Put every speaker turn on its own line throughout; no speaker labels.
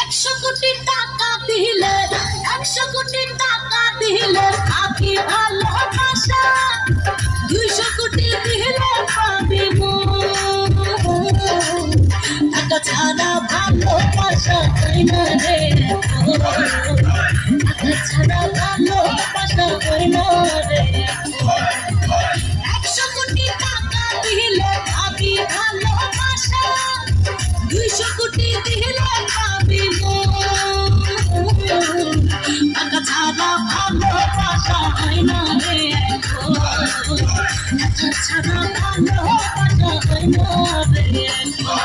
একশো কোটি টাকা দিলে, একশো কোটি টাকা দিলে আপনি ভালোবাসা দুইশো কোটি দিলে পাবি টাকা ছাড়া ভালোবাসা তাই না রে Chana, I know, I know, I know, I know, I know,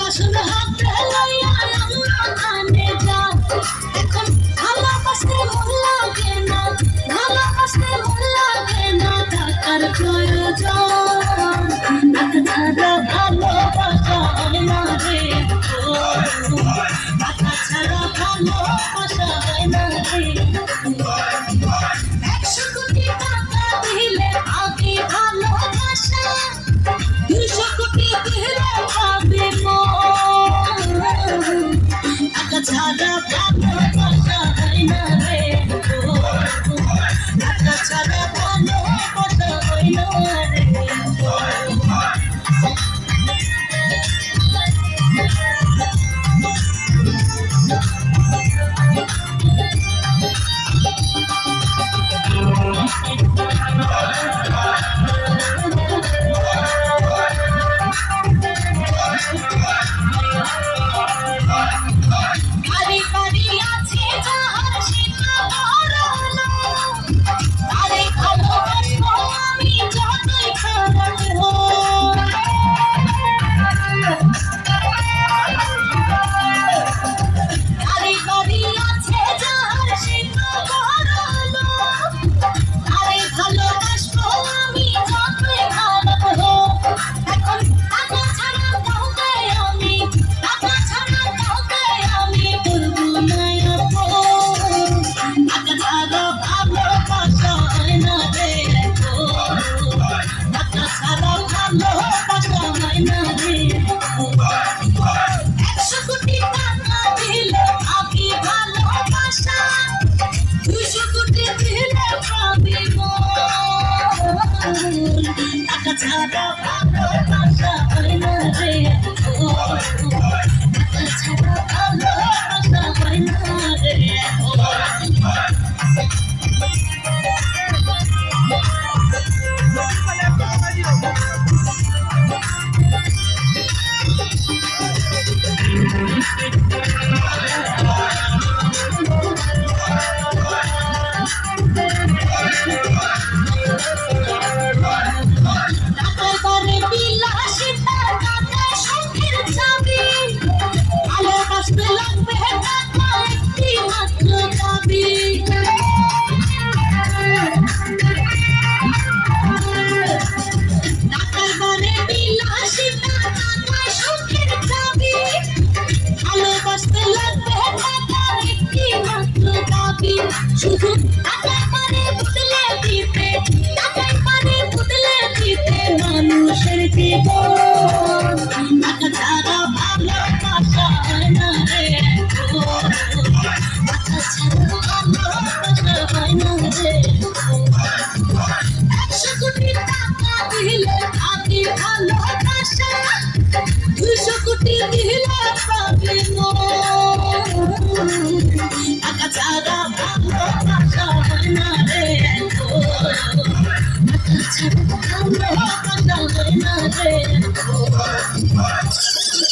বাসন হাতে লইয়া আমরা কানে যাও। এখন ভালোবাসতে মন লাগে না, ভালোবাসতে মন লাগে না টাকার প্রয়োজন। নাক ছাড়া ভালোবাসা হয় না রে টাকা ছাড়া ভালোবাসা হয় না রে হইল টাকা ছাড়া ভালো বাসা হয় না রে। ভালোবাসা দুশো কোটি দিলা পাবে টাকা ছাড়া ভালোবাসা হয় না রে টাকা ছাড়া ভালোবাসা হয় না রে